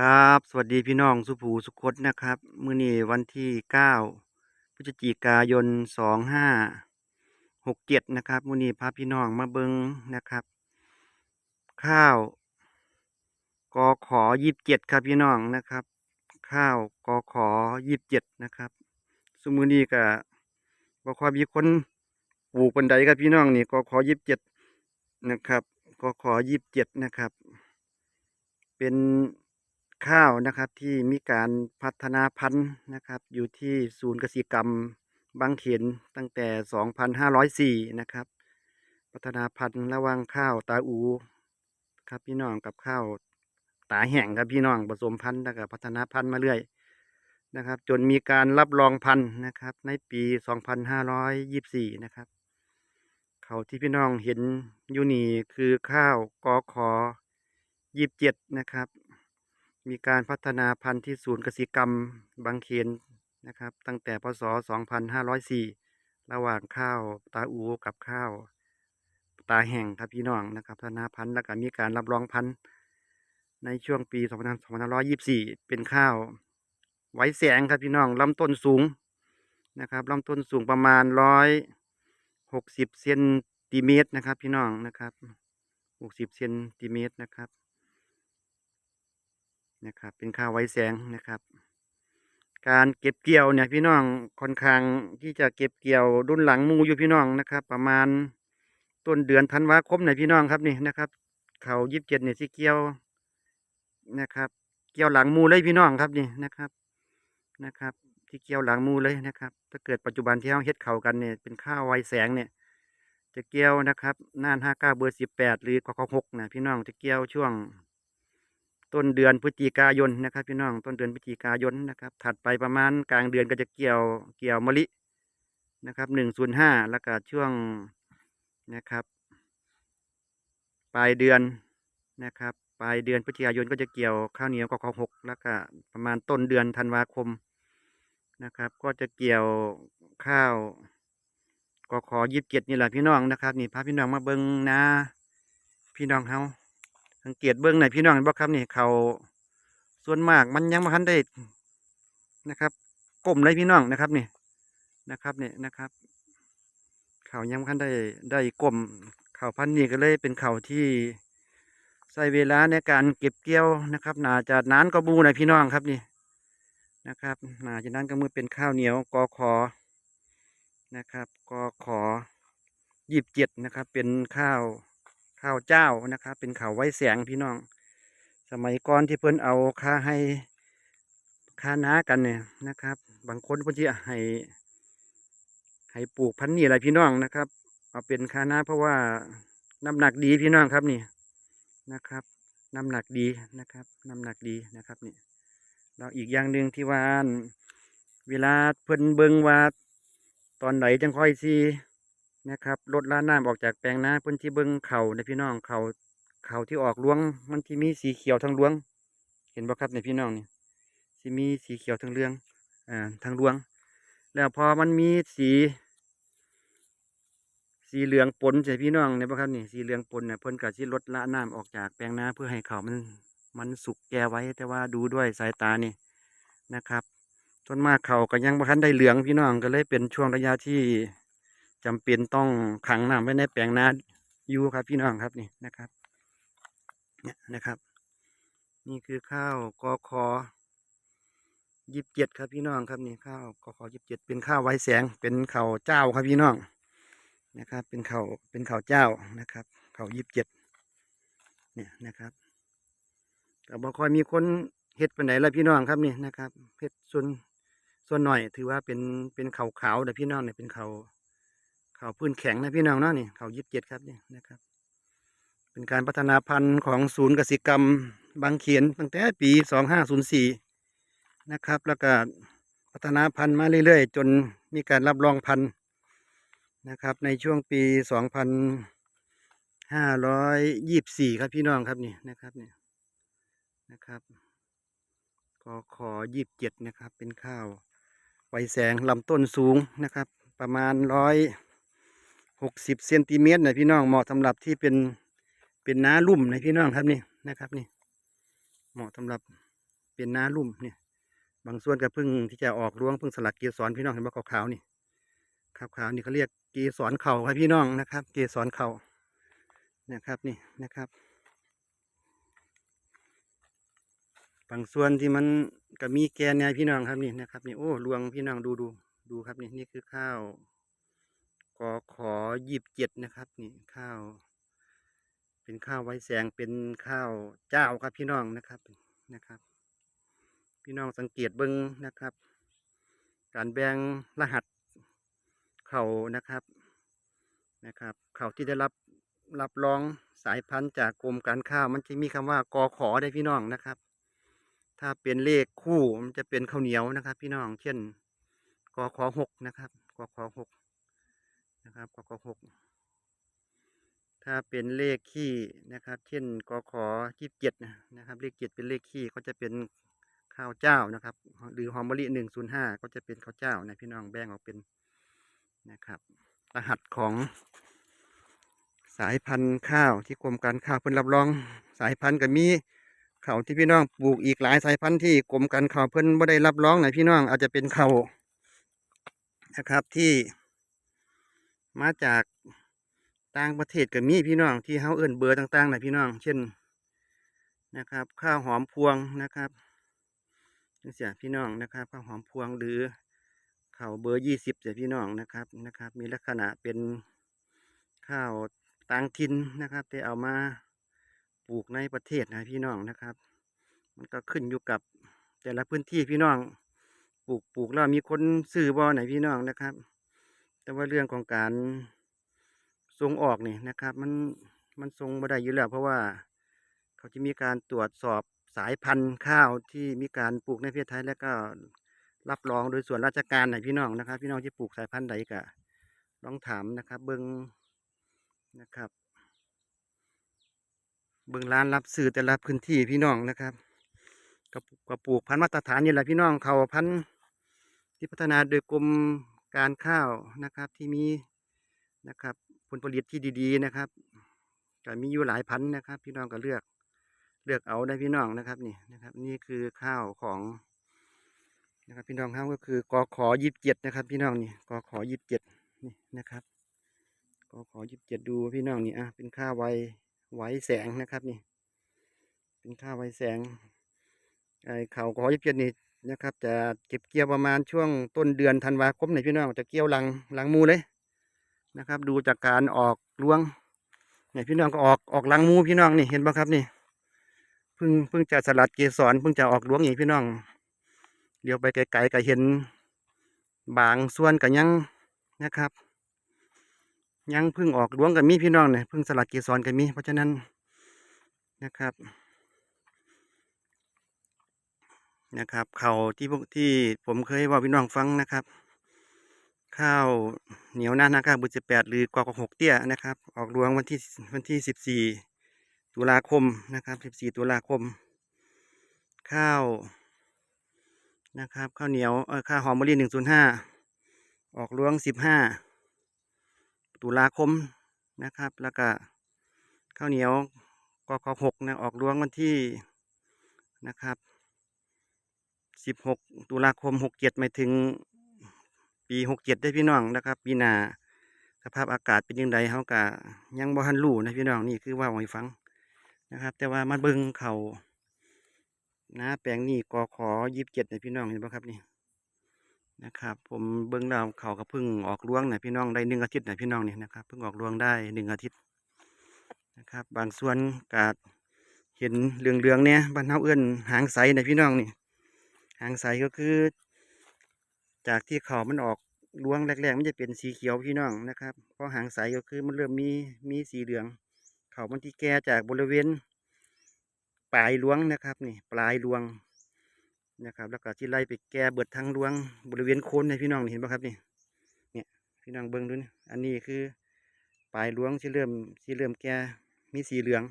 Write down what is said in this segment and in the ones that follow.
ครับ สวัสดีพี่น้องสุภูสุคตนะครับ มื้อนี้วันที่เก้าพฤศจิกายนสองห้าหกเจ็ดนะครับ มื้อนี้พาพี่น้องมาเบิงนะครับ ข้าวกอขอยีิบเจ็ดครับพี่น้องนะครับ ข้าวกอขอยีิบเจ็ดนะครับสมือนี้ก็บ่ค่อยมีคนปลูกปันใดครับพี่น้องนี่กอขอยีิบเจ็ดนะครับกอขอยีิบเจ็ดนะครับ เป็น ข้าวนะครับที่มีการพัฒนาพันธุ์นะครับ อยู่ที่ศูนย์เกษตรกรรมบางเขนตั้งแต่ 2504 นะครับ พัฒนาพันธุ์ระหว่างข้าวตาอูครับพี่น้องกับข้าวตาแห้งครับพี่น้องผสมพันธุ์แล้วก็พัฒนาพันธุ์มาเรื่อยนะครับ จนมีการรับรองพันธุ์นะครับ ในปี 2524 นะครับ เขาที่พี่น้องเห็นอยู่นี่คือข้าวกอขอยีิบเจ็ดนะครับ มีการพัฒนาพันธุ์ที่ศูนย์เกษตรกรรมบางเขนนะครับ ตั้งแต่พศ 2504 ระหว่างข้าวตาอูกับข้าวตาแห้งครับพี่น้องนะครับพัฒนาพันธุ์แล้วก็มีการรับรองพันธุ์ในช่วงปี 2524 เป็นข้าวไว้แสงครับพี่น้องลำต้นสูงนะครับลำต้นสูงประมาณ 160 เซนติเมตรนะครับ พี่น้องนะครับ 60 เซนติเมตรนะครับ นะครับ เป็นข้าวไว้แสงนะครับ การเก็บเกี่ยวเนี่ยพี่น้องค่อนข้างที่จะเก็บเกี่ยวรุ่นหลังมูอยู่พี่น้องนะครับ ประมาณต้นเดือนธันวาคมเนี่ยพี่น้องครับนี่นะครับ เขายิบเจ็ดเนี่ยสิเกี่ยวนะครับ เกี่ยวหลังมูเลยพี่น้องครับนี่นะครับนะครับ ที่เกี่ยวหลังมูเลยนะครับ ถ้าเกิดปัจจุบันที่เราเฮ็ดเขากันเนี่ยเป็นข้าวไวแสงเนี่ยจะเกี่ยวนะครับน่านห้าเก้าเบอร์สิบแปดหรือกขหกนะพี่น้องจะเกี่ยวช่วง ต้นเดือนพฤศจิกายนนะครับ พี่น้องต้นเดือนพฤศจิกายนนะครับ ถัดไปประมาณกลางเดือนก็จะเกี่ยวเกี่ยวมะลินะครับหนึ่งศูนย์ห้าแล้วก็ช่วงนะครับ ปลายเดือนนะครับ ปลายเดือนพฤศจิกายนก็จะเกี่ยวข้าวเหนียวกขหกแล้วก็ประมาณต้นเดือนธันวาคมนะครับ ก็จะเกี่ยวข้าวกขอยิบเจ็ดนี่แหละพี่น้องนะครับ นี่พาพี่น้องมาเบิ้งนะ พี่น้องเฮา สังเกตเบื้องไหนพี่น้องเห็นบ่ครับนี่เขาส่วนมากมันยังไม่ทันได้นะครับก้มเลยพี่น้องนะครับนี่นะครับนี่นะครับเขายังไม่ทันได้ได้ก้มเขาพันนี้ก็เลยเป็นเขาที่ใช้เวลาในการเก็บเกี่ยวนะครับน่าจะนานก็บูหน่อยพี่น้องครับนี่นะครับน่าจะนานก็มือเป็นข้าวเหนียวกอขอนะครับกอขอยีบเจ็ดนะครับ เป็นข้าว ข้าวเจ้านะครับ เป็นข้าวไว้แสงพี่น้อง สมัยก่อนที่เพิ่นเอาค่าให้ค่าน้ากันเนี่ยนะครับ บางคนเพิ่นจะให้ให้ปลูกพันธุ์นี่อะไรพี่น้องนะครับ เอาเป็นค่าน้าเพราะว่าน้ำหนักดีพี่น้องครับนี่นะครับน้ำหนักดีนะครับน้ำหนักดีนะครับนี่แล้วอีกอย่างหนึ่งที่ว่าเวลาเพิ่นเบิงว่าตอนไหนจังค่อยซี นะครับลดล้าน้ำออกจากแปลงนาพิ่นที่เบิ่งเขาในพี่น้องเขาเขาที่ออกรวงมันที่มีสีเขียวทั้งรวง เห็นบ่ครับในพี่น้องนี่สิมีสีเขียวทั้งเรืองอ่าทั้งรวง แล้วพอมันมีสี สีเหลืองปนใช่พี่น้องเนี่ยบ่ครับนี่สีเหลืองปนเนี่ยเพิ่นก็สิลดละน้ำออกจากแปลงนาเพื่อให้เขามันมันสุกแก่ไว้แต่ว่าดูด้วยสายตานี่นะครับส่วนมากเขาก็ยังบ่ทันได้เหลืองพี่น้องก็เลยเป็นช่วงระยะที่ จำเป็นต้องขังน้ำไว้ในแปลงนาอยู่ครับพี่น้องครับนี่นะครับ เนี่ยนะครับ นี่คือข้าวกอคอยิบเจ็ดครับพี่น้องครับนี่ข้าวกอคอยิบเจ็ดเป็นข้าวไว้แสง เป็นข้าวเจ้าครับพี่น้องนะครับ เป็นข้าวเป็นข้าวเจ้านะครับข้าวยิบเจ็ดเนี่ยนะครับแต่บ่ค่อยมีคนเฮ็ดเป็นไหนละพี่น้องครับนี่นะครับเฮ็ดส่วนส่วนหน่อยถือว่าเป็นเป็นข้าวขาวแต่พี่น้องเนี่ยเป็นข้า ข้าวพื้นแข็งนะพี่น้องเนาะนี่ข้าวยิบเจ็ดครับเนี่ยนะครับ เป็นการพัฒนาพันธุ์ของศูนย์กสิกรรมบางเขียนตั้งแต่ปี2504นย์สี่นะครับ แล้วก็พัฒนาพันธุ์มาเรื่อยๆ จนมีการรับรองพันธุ์นะครับ ในช่วงปี2524ครับพี่น้องครับนี่นะครับเนี่ยนะครับกขอ27นะครับ เป็นข้าวไวแสงลำต้นสูงนะครับ ประมาณร้อย 160เซนติเมตรนะพี่น้องเหมาะสำหรับที่เป็นเป็นน้าลุ่มในพี่น้องครับนี่นะครับนี่ เหมาะสำหรับเป็นน้าลุ่มเนี่ยบางส่วนก็เพิ่งที่จะออกรวงเพิ่งสลัดเกสรพี่น้องเห็นบ่าขาวๆนี่ขาวๆนี่เขาเรียกเกสรเข่าครับพี่น้องนะครับ เกสรเข่านะครับนี่นะครับ บางส่วนที่มันก็มีแกนเนี่ยพี่น้องครับนี่นะครับนี่โอ้รวงพี่น้องดูดูดูครับนี่นี่คือข้าว กอขอยีบเจ็ดนะครับ นี่ข้าว เป็นข้าวไว้แสงเป็นข้าวเจ้าครับพี่น้องนะครับนะครับ พี่น้องสังเกตเบิ้งนะครับ การแบ่งรหัสเขานะครับนะครับเขาที่ได้รับรับรองสายพันธุ์จากกรมการข้าวมันจะมีคำว่ากอขอได้พี่น้องนะครับ ถ้าเป็นเลขคู่มันจะเป็นข้าวเหนียวนะครับ พี่น้องเช่นกอขอหกนะครับกอขอหก นะครับกอขหกถ้าเป็นเลขขี้นะครับ เช่นกอขอยี่สิบเจ็ดนะครับ เลขเจ็ดเป็นเลขขี้ก็จะเป็นข้าวเจ้านะครับ หรือหอมมะลิหนึ่งศูนย์ห้าก็จะเป็นข้าวเจ้านะพี่น้องแบ่งออกเป็นนะครับ รหัสของสายพันธุ์ข้าวที่กรมการข้าวเพิ่นรับรองสายพันธุ์ก็มีข้าวที่พี่น้องปลูกอีกหลายสายพันธุ์ที่กรมการข้าวเพิ่นไม่ได้รับรองนพี่น้องอาจจะเป็นข้าวนะครับที่ มาจากต่างประเทศก็มีพี่น้องที่เฮาเอิ้นเบอร์ต่างๆนะพี่น้อง เช่นนะครับ ข้าวหอมพวงนะครับนี่เสียพี่น้องนะครับข้าวหอมพวงหรือข้าวเบอร์ยี่สิบเสียพี่น้องนะครับนะครับ มีลักษณะเป็นข้าวต่างถิ่นนะครับที่เอามาปลูกในประเทศนะพี่น้องนะครับ มันก็ขึ้นอยู่กับแต่ละพื้นที่พี่น้อง ปลูกปลูกแล้วมีคนซื้อบ่ไหนพี่น้องนะครับ แต่ว่าเรื่องของการส่งออกนี่นะครับ มันมันส่งบ่ได้อยู่แล้ว เพราะว่าเขาจะมีการตรวจสอบสายพันธุ์ข้าวที่มีการปลูกในประเทศไทยแล้วก็รับรองโดยส่วนราชการไหนพี่น้องนะครับ พี่น้องที่ปลูกสายพันธุ์ใดก็ลองถามนะครับ เบิ้งนะครับ เบิ่งร้านรับซื้อแต่ละพื้นที่พี่น้องนะครับกระปลูกกระปลูกพันธุ์มาตรฐานนี่แหละพี่น้องเขาพันธุ์ที่พัฒนาโดยกรม การข้าวนะครับที่มีนะครับผลผลิตที่ดีๆนะครับก็มีอยู่หลายพันธุ์นะครับ พี่น้องก็เลือกเลือกเอาได้พี่น้องนะครับนี่นะครับ นี่คือข้าวของนะครับพี่น้องครับก็คือกอขอยีิบเจ็ดนะครับ พี่น้องนี่กอขอยีิบเจ็ดนี่นะครับกอขอยีิบเจ็ดดูพี่น้องนี่อะเป็นข้าวไวไวแสงนะครับนี่ เป็นข้าวไวแสงไอ้เขาขอยิบเจ็ดนี่ นะครับ จะเก็บเกี่ยวประมาณช่วงต้นเดือนธันวาคมในพี่น้องจะเกี่ยวหลังหลังมูเลยนะครับ ดูจากการออกรวงเนี่ยพี่น้องก็ออกออกหลังมูพี่น้องนี่เห็นปะครับนี่เพิ่งเพิ่งจะสลัดเกสรเพิ่งจะออกรวงอย่างพี่น้องเดี๋ยวไปไกลๆก็เห็นบางส่วนก็ยังนะครับ ยังเพิ่งออกรวงกับมีพี่น้องเนี่ยเพิ่งสลัดเกสรกับมีเพราะฉะนั้นนะครับ นะครับ เขาวที่พวกที่ผมเคยว่าพี่น้องฟังนะครับ ข้าวเหนียวหน้านาข้าวบุญสิบแปดหรือกอกหกเตี้ยนะครับ ออกรวงวันที่วันที่สิบสี่ตุลาคมนะครับสิบสี่ตุลาคม ข้าวนะครับ ข้าวเหนียวเออข้าวหอมมะลิหนึ่งศูนย์ห้าออกรวงสิบห้าตุลาคมนะครับ แล้วก็ข้าวเหนียวกขหกนะออกรวงวันที่นะครับ สิบหกตุลาคมหกเจ็ดไม่ถึง ปีหกเจ็ดได้พี่น้องนะครับ ปีหน้าสภาพอากาศเป็นยังไงเขากะยังบ่ทันรู้นะพี่น้องนี่คือว่าให้ฟังนะครับ แต่ว่ามาเบิ่งเขานะแปลงนี่กอขอยีิบเจ็ดนะพี่น้องเห็นปะครับนี่นะครับ ผมเบิ้งดาวเขาก็เพิ่งออกรวงนะพี่น้องได้หนึ่งอาทิตย์นะพี่น้องนี่นะครับเพิ่งออกรวงได้หนึ่งอาทิตย์นะครับ บางส่วนกาดเห็นเหลืองๆเนี่ยบ้านเฮาเอื้อนหางใสนะพี่น้องนี่ หางใสก็คือ จากที่เขามันออกรวงแรกๆมันจะเป็นสีเขียวพี่น้องนะครับพอหางใสก็คือมันเริ่มมีมีสีเหลือง เขามันที่แก่จากบริเวณ ปลายรวงนะครับนี่ปลายรวงนะครับ แล้วก็ที่ไล่ไปแก้เบิดทั้งรวง บริเวณโคนในพี่น้องเห็นป่ะครับนี่เนี่ยพี่น้องเบิ้งดูนี่อันนี้คือปลายรวงที่เริ่มที่เริ่มแก่มีสีเหลือง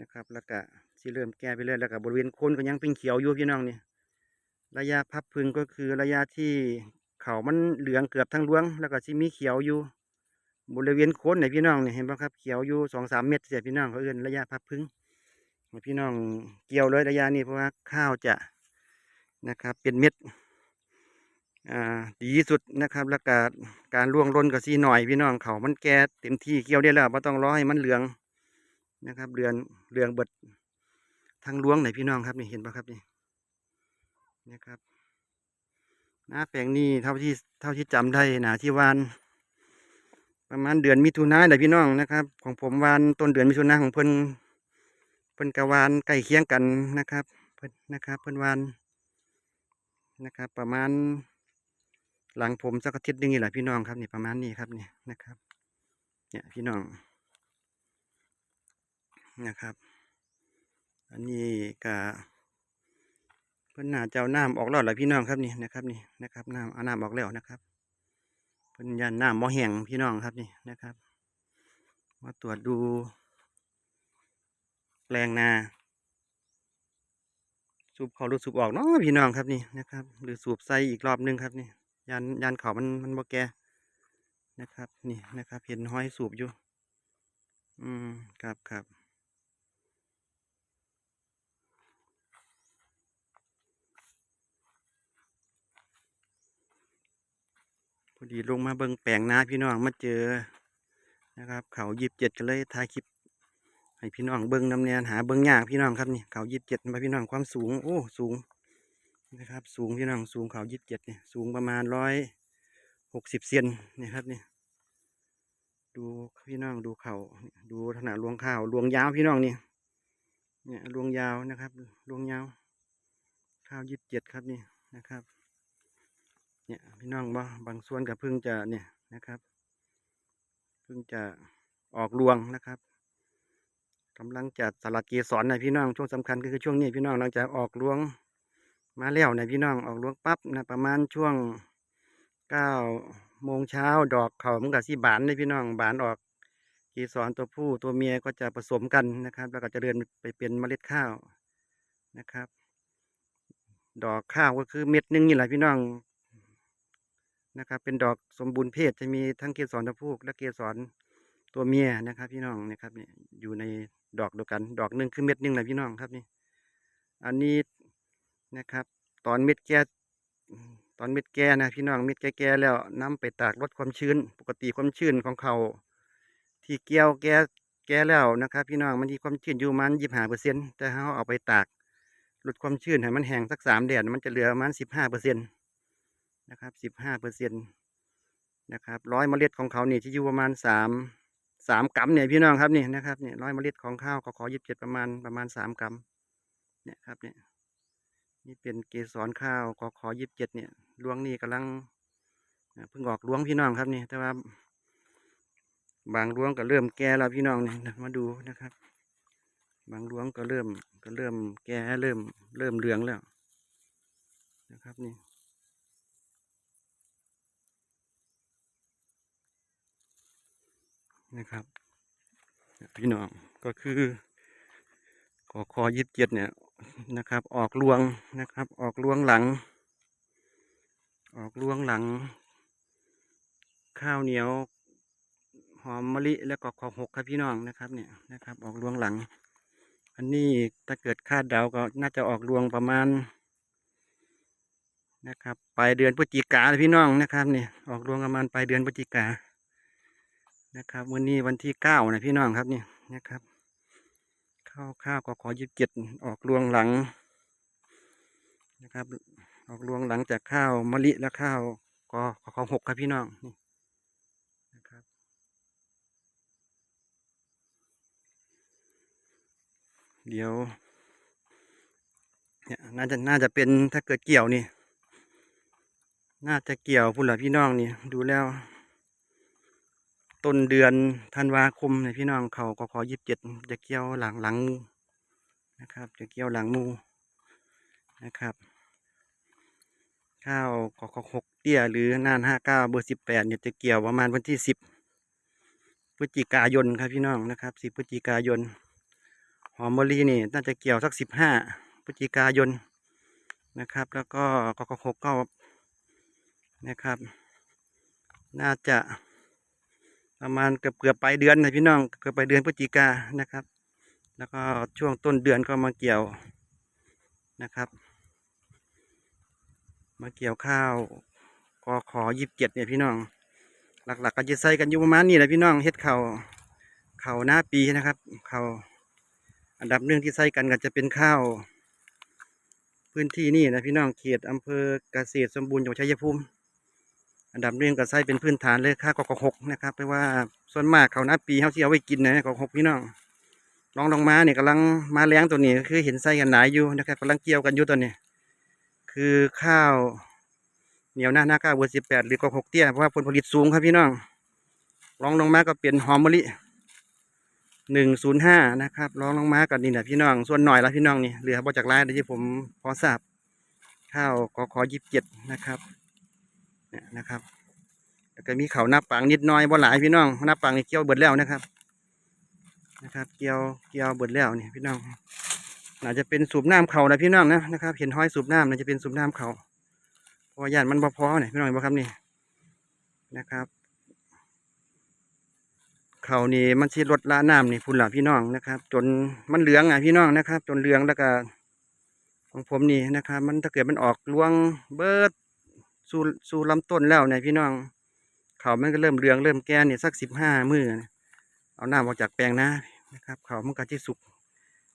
นะครับ แล้วก็ที่เริ่มแก่ไปเรื่อยแล้วก็บริเวณโคนก็ยังเป็นเขียวอยู่พี่น้องนี่ ระยะพับพึงก็คือระยะที่เขามันเหลืองเกือบทั้งรวง แล้วก็ที่มีเขียวอยู่ บริเวณโคนในพี่น้องเนี่ยเห็นป่ะครับเขียวอยู่สองสามเม็ดเสียพี่น้องเขาเอื้นระยะพับพึงพี่น้องเกี่ยวเลยระยะนี้เพราะว่าข้าวจะนะครับเป็นเม็ดอ่าดีที่สุดนะครับแล้วก็การล่วงล้นก็สีหน่อยพี่น้องเขามันแก่เต็มที่เกี่ยวได้แล้วไม่ต้องรอให้มันเหลืองนะครับเรือนเหลืองเบิดทางล้วงไหนพี่น้องครับนี่เห็นปะครับนี่ นะครับหน้าแปลงนี้เท่าที่เท่าที่จำได้นะที่วานประมาณเดือนมิถุนาเดี๋ยวพี่น้องนะครับ ของผมวานต้นเดือนมิถุนาของเพิ่นเพิ่นกะวานใกล้เคียงกันนะครับเพิ่นนะครับเพิ่นวานนะครับ ประมาณหลังผมสักอาทิตย์หนึงนี่แหละพี่น้องครับนี่ประมาณนี้ครับนี่นะครับ เนี่ยพี่น้องนะครับ อันนี้ก็ เพิ่นน่าจะเอาน้ำออกแล้วหละพี่น้องครับนี่นะครับนี่นะครับน้ำเอาน้ำออกแล้วนะครับเพิ่นยันน้ำบ่แห้งพี่น้องครับนี่นะครับ มาตรวจดูแปลงนา สูบเขาหรือสูบออกเนาะพี่น้องครับนี่นะครับ หรือสูบใส่อีกรอบหนึงครับนี่ยันยันเขามันมันบ่แก่นะครับ นี่นะครับ เห็นห้อยสูบอยู่ อืมครับครับ อดีลงมาเบิ่งแปลงนาพี่น้องมาเจอนะครับ เขายิบเจ็ดก็เลยถ่ายคลิป ให้พี่น้องเบิ้งนำแนนหาเบิ้งยากพี่น้องครับนี่เขายิบเจ็ดมาพี่น้องความสูงโอ้สูงนะครับ สูงพี่น้องสูงเขายิบเจ็ดเนี่ยสูงประมาณร้อยหกสิบเซนนี่ครับนี่ดูพี่น้องดูเขาดูขนาดลวงข้าวลวงยาวพี่น้องนี่เนี่ยลวงยาวนะครับลวงยาวข้าวยิบเจ็ดครับนี่นะครับ เนี่ยพี่น้องบ่บางส่วนกับพิ่งจะเนี่ยนะครับพิ่งจะออกรวงนะครับกำลังจะสลัดเกสรนะพี่น้องช่วงสำคัญก็คือช่วงนี้พี่น้องหลังจากออกรวงมาแล้วนะพี่น้องออกรวงปั๊บนะประมาณช่วงเก้าโมงเช้าดอกเขามันก็สีบานเลยพี่น้องบานออกเกสรตัวผู้ตัวเมียก็จะผสมกันนะครับ แล้วก็จะเดินไปเป็นเมล็ดข้าวนะครับ ดอกข้าวก็คือเม็ดนึงนี่แหละพี่น้อง นะครับ เป็นดอกสมบูรณ์เพศจะมีทั้งเกสรตัวผู้และเกสรตัวเมียนะครับ พี่น้องนะครับเนี่ยอยู่ในดอกเดียวกัน ดอกหนึ่งคือเม็ดหนึ่งเลยพี่น้องครับนี่ อันนี้นะครับ ตอนเม็ดแก่ตอนเม็ดแก่นะพี่น้องเม็ดแก่ๆแล้วนํไปตากลดความชื้น ปกติความชื้นของเขาที่เกี่ยวแก่แก่แล้วนะครับ พี่น้องมันมีความชื้นอยู่มันยี่สิบห้าเปอร์เซ็นต์แต่เขาเอาไปตากลดความชื้นให้มันแห้งสักสามเดือนมันจะเหลือประมาณสิบห้าเปอร์เซ็นต์ นะครับสิบห้าเปอร์เซ็นต์นะครับร้อยเมล็ดของเขาเนี่ที่อยู่ประมาณสามสามกรัมเนี่ยพี่น้องครับนี่นะครับเนี่ยร้อยเมล็ดของข้าวก็ขอยิบเจ็ดประมาณประมาณสามกรัมเนี่ยครับเนี่ยนี่เป็นเกสรข้าวก็ขอยิบเจ็ดเนี่ยรวงนี่กำลังเพิ่งออกรวงพี่น้องครับนี่แต่ว่า บางรวงก็เริ่มแก่แล้วพี่น้องเนี่นะมาดูนะครับ บางรวงก็เริ่มก็เริ่มแก่เริ่มเริ่มเหลืองแล้วนะครับนี่ นะครับพี่น้องก็คือขอคอยิบเจ็ดเนี่ยนะครับ ออกลวงนะครับ ออกลวงหลัง ออกลวงหลัง ข้าวเหนียวหอมมะลิแล้วก็ขอหกครับพี่น้องนะครับเนี่ยนะครับ ออกลวงหลัง อันนี้ถ้าเกิดคาดเดาก็น่าจะออกลวงประมาณนะครับปลายเดือนพฤศจิกาพี่น้องนะครับเนี่ยออกลวงประมาณปลายเดือนพฤศจิกา นะครับ วันนี้วันที่เก้านะพี่น้องครับนี่นะครับ ข้าวข้าวก็ขอยิบเจ็ดออกรวงหลังนะครับ ออกรวงหลังจากข้าวมะลิและข้าวก็ขอหกครับพี่น้องนี่นะครับเดี๋ยวเนี่ยน่าจะน่าจะเป็นถ้าเกิดเกี่ยวนี่ น่าจะเกี่ยวพุ่นหละพี่น้องนี่ดูแล้ว ต้นเดือนธันวาคมเนี่ยพี่น้องเขาก็ขอยิบเจ็ดจะเกี่ยวหลังหลังมูนะครับ จะเกี่ยวหลังมูนะครับ ข้าวกขหกเตี้ยหรือนานห้าเก้าเบอร์สิบแปดเนี่ยจะเกี่ยวประมาณวันที่สิบพฤศจิกายนครับพี่น้องนะครับสิบพฤศจิกายน หอมมะลินี่น่าจะเกี่ยวสักสิบห้าพฤศจิกายนนะครับ แล้วก็กขหกก็นะครับ น่าจะ ประมาณเกือบเกือบปลายเดือนนะพี่น้องเกือบปลายเดือนพฤศจิกานะครับ แล้วก็ช่วงต้นเดือนก็มาเกี่ยวนะครับ มาเกี่ยวข้าวกอขอยิบเจ็ดเนี่ยพี่น้อง หลักๆก็จะใส่กันอยู่ประมาณนี้แหละพี่น้องเฮ็ดเข่าเข่าหน้าปีนะครับ เข่าอันดับหนึ่งที่ใส่กันก็จะเป็นข้าวพื้นที่นี่นะพี่น้องเขตอำเภอเกษตรสมบูรณ์จังหวัดชัยภูมิ อันดับหนึ่งก็ใส่เป็นพื้นฐานเลยค่ากอกหกนะครับแปลว่าส่วนมากเขาหน้าปีเขาที่เอาไว้กินนะกอกหกพี่น้องลองลงมาเนี่ยกำลังมาแรงตัวนี้คือเห็นใส่กันหนาอยู่นะครับกำลังเกี่ยวกันอยู่ตัวนี้ คือข้าวเหนียวหน้าหน้าก้าเบอร์สิบแปดหรือกอกหกเตี้ยเพราะว่าผลผลิตสูงครับพี่น้องลองลงมาก็เป็นหอมมะลิหนึ่งศูนย์ห้านะครับลองลงมากันนี่แหละพี่น้อง ส่วนหน่อยละพี่น้องนี่เหลือบ่จากไรายที่ผมพอทราบข้าวกขอยิบเจ็ดนะครับ เนี่ยนะครับ แล้วก็มีเขาหน้าปังนิดน้อยบ่หลายพี่น้องหน้าปังนี่เกี่ยวเบิดแล้วนะครับ นะครับ เกี่ยวเกี่ยวเบิดแล้วเนี่ยพี่น้องอาจจะเป็นสูบน้ำเขานะพี่น้องนะนะครับ เห็นห้อยสูบน้ำน่าจะเป็นสูบน้ำเขาเพราะว่าย่านมันบ่พอเนี่ยพี่น้องเห็นบ่ครับนี่นะครับเขานี่มันชีลดละน้ำนี่พุ่นละพี่น้องนะครับ จนมันเหลืองอะพี่น้องนะครับ จนเหลืองแล้วก็ของผมนี่นะครับ มันถ้าเกิดมันออกรวงเบิด สู่สู่ลำต้นแล้วเนี่ยพี่น้องเขามันก็เริ่มเรืองเริ่มแก่เนี่ยสักสิบห้ามือเอาหน้ำออกจากแปลงนะนะครับเขามันก็ที่สุก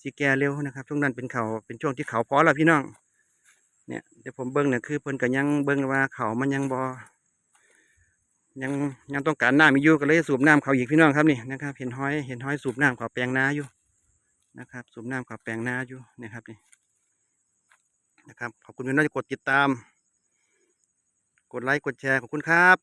สีแก่เร็วนะครับ ช่วงนั้นเป็นเขาเป็นช่วงที่เขาพอแล้วพี่น้องเนี่ยเดี๋ยวผมเบิ้งเนี่ยคือเพิ่นก็ยังเบิ้งว่าเขามันยังบอยังยังต้องการน้ำอีอยู่ก็เลยสูบน้ำเขาอีกพี่น้องครับนี่นะครับ เห็นห้อยเห็นห้อยสูบน้ำเขาแปลงนาอยู่นะครับ สูบน้ำเขาแปลงนาอยู่นะครับนี่นะครับขอบคุณพี่น้องที่กดติดตาม กดไลค์ กดแชร์ ขอบคุณครับ